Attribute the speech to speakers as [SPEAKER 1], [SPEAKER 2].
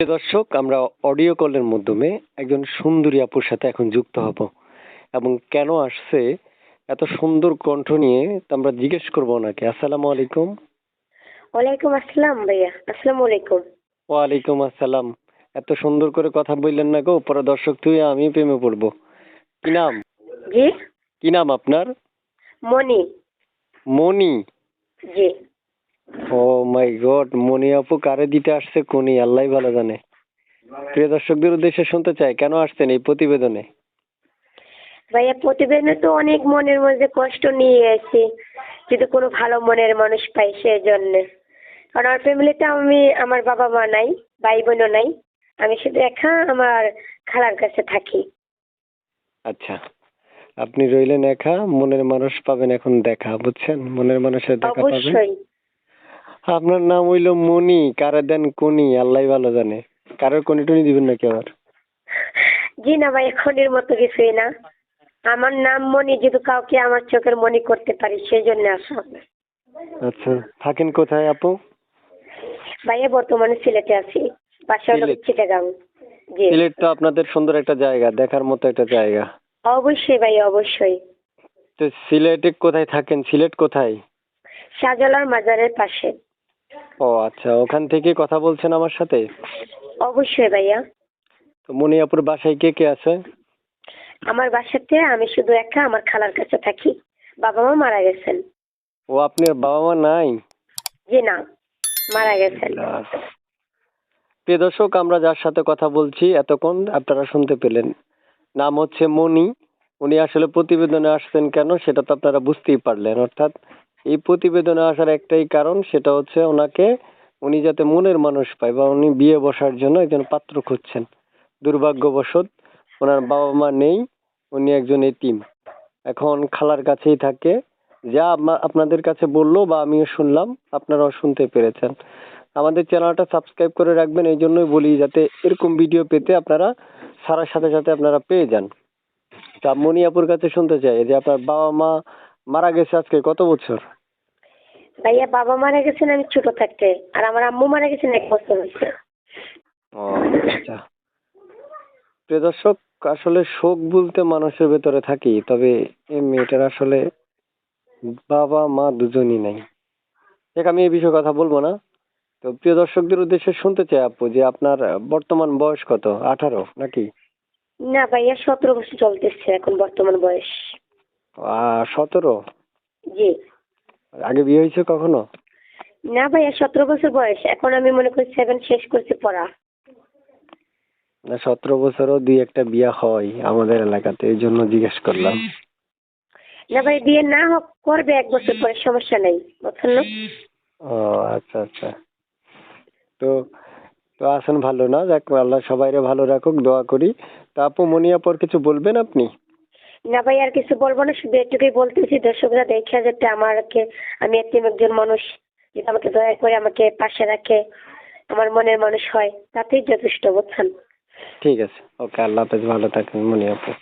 [SPEAKER 1] দর্শক আমরা অডিও কলের মাধ্যমে একজন সুন্দরী আপুর সাথে এখন যুক্ত হব। এবং কেন আসছে এত সুন্দর কণ্ঠ নিয়ে তা আমরা জিজ্ঞেস করব ওনাকে। আসসালামু আলাইকুম।
[SPEAKER 2] ওয়ালাইকুম আসসালাম ভাইয়া। আসসালামু আলাইকুম।
[SPEAKER 1] ওয়ালাইকুম আসসালাম। এত সুন্দর করে কথা বললেন না গো পরে দর্শক তুই আমি প্রেমে পড়ব। কি নাম?
[SPEAKER 2] জি।
[SPEAKER 1] কি নাম আপনার?
[SPEAKER 2] মনি
[SPEAKER 1] মনি
[SPEAKER 2] জি।
[SPEAKER 1] ও মাই গড মনি আপু কারে দিতে আসছে কোনি? আল্লাহ ভালো জানে। প্রিয় দর্শকদের উদ্দেশ্যে শুনতে চাই কেন আসছেন এই প্রতিবেদনে?
[SPEAKER 2] ভাইয়া প্রতিবেদনে তো অনেক মনের মধ্যে কষ্ট নিয়ে এসেছি যদি কোনো ভালো মনের মানুষ পাই সেই জন্যে কারণ আমার ফ্যামিলিতে আমি আমার বাবা মা নাই ভাই বোনও নাই আমি শুধু একা আমার খালার কাছে থাকি।
[SPEAKER 1] আচ্ছা আপনি রইলেন একা মনের মানুষ পাবেন এখন দেখা বুঝছেন? মনের মানুষের দেখা পাবেন।
[SPEAKER 2] অবশ্যই।
[SPEAKER 1] আপনার নাম হইল মনি কারে দেন কোনি আল্লাহ ভালো জানে। কারোর কোনি টুনি দিবেন নাকি আবার?
[SPEAKER 2] জি না ভাই এখনের মতো কিছুই না। আমার নাম মনি যদি কাউকে আমার চোখের মনি করতে পারি সেই জন্য আসা
[SPEAKER 1] আচ্ছা থাকেন কোথায় আপু?
[SPEAKER 2] ভাইয়া বর্তমানে সিলেটে আছি বাসা হলো
[SPEAKER 1] সিলেট।
[SPEAKER 2] চিটাগাং। জি।
[SPEAKER 1] সিলেট তো আপনাদের সুন্দর একটা জায়গা দেখার মতো একটা জায়গা।
[SPEAKER 2] অবশ্যই ভাই অবশ্যই।
[SPEAKER 1] তো সিলেটে কোথায় থাকেন? সিলেট কোথায়?
[SPEAKER 2] শাহজালাল মাজারের পাশে।
[SPEAKER 1] ও আচ্ছা ওখান থেকে কথা বলছেন আমার সাথে?
[SPEAKER 2] অবশ্যই ভাইয়া।
[SPEAKER 1] তো মনিয়াপুর বাসায় কে কে আছে?
[SPEAKER 2] আমার বাসাতে আমি শুধু একা আমার খালার কাছে থাকি। বাবা মা মারা গেছেন।
[SPEAKER 1] ও আপনার বাবা মা নাই?
[SPEAKER 2] জি না মারা গেছেন।
[SPEAKER 1] প্রিয় দর্শক আমরা যার সাথে কথা বলছি এতক্ষণ আপনারা শুনতে পেলেন। নাম হচ্ছে মনি। উনি আসলে প্রতিবেদনে আসছেন কেন সেটা তো আপনারা বুঝতেই পারলেন অর্থাৎ এই প্রতিবেদনে আসার একটাই কারণ, সেটা হচ্ছে ওনাকে উনি যাতে মনের মানুষ পায় বা উনি বিয়ে বসার জন্য একজন পাত্র খুঁজছেন। দুর্ভাগ্যবশত ওনার বাবা মা নেই, উনি একজন এতিম। এখন খালার কাছেই থাকে, যা আপনাদের কাছে বলল বা আমিও শুনলাম, আপনারাও শুনতে পেরেছেন। আমাদের চ্যানেলটা সাবস্ক্রাইব করে রাখবেন, এই জন্যই বলি যাতে এরকম ভিডিও পেতে আপনারা সারার সাথে সাথে আপনারা পেয়ে যান। তা মনিয়াপুর কাছে শুনতে চাই, যে আপনার বাবা মা মারা গেছে আজকে কত বছর?
[SPEAKER 2] ভাইয়া বাবা মারা গেছেন আমি ছোট থাকতে। আর আমার আম্মু মারা গেছেন এক বছর হয়েছে।
[SPEAKER 1] ও আচ্ছা। প্রিয় দর্শক আসলে শোক বলতে মানুষের ভেতরে থাকি তবে এই মেয়েটার আসলে বাবা মা দুজনই নাই। দেখ আমি এই বিষয়ে কথা বলব না। তো প্রিয় দর্শকদের উদ্দেশ্যে শুনতে চাই আপু যে আপনার বর্তমান বয়স কত? আঠারো নাকি?
[SPEAKER 2] না ভাইয়া সতেরো বছর চলতেছে এখন বর্তমান বয়স।
[SPEAKER 1] সতেরো?
[SPEAKER 2] জি।
[SPEAKER 1] আগে বিয়ে হয়েছে কখনো?
[SPEAKER 2] না ভাইয়া সতেরো বছর বয়স। এখন আমি মনে করি সেভেন শেষ করছি পড়া।
[SPEAKER 1] না সতেরো বছরও দুই একটা বিয়ে হয় আমাদের এলাকাতে এই জন্য জিজ্ঞেস করলাম।
[SPEAKER 2] না ভাই বিয়ে না হোক করবে এক বছর পরে সমস্যা নেই। বুঝছেন না?
[SPEAKER 1] ও আচ্ছা আচ্ছা। তো তো আছেন ভালো না? যাক আল্লাহ সবাইরে ভালো রাখুক দোয়া করি। তা আপু মনিয়াপর কিছু বলবেন আপনি?
[SPEAKER 2] না ভাই, আর কিছু বলব না, শুধু এটুকুই বলতেছি, দর্শকরা দেখে যাতে আমাকে, আমি একদিন একজন মানুষ, যেটা আমাকে দয়া করে আমাকে পাশে রাখে, আমার মনের মানুষ হয়, তাতেই যথেষ্ট বুঝছেন
[SPEAKER 1] ঠিক আছে, ওকে, আল্লাহ হাফেজ, ভালো থাকেন মনিয়াপু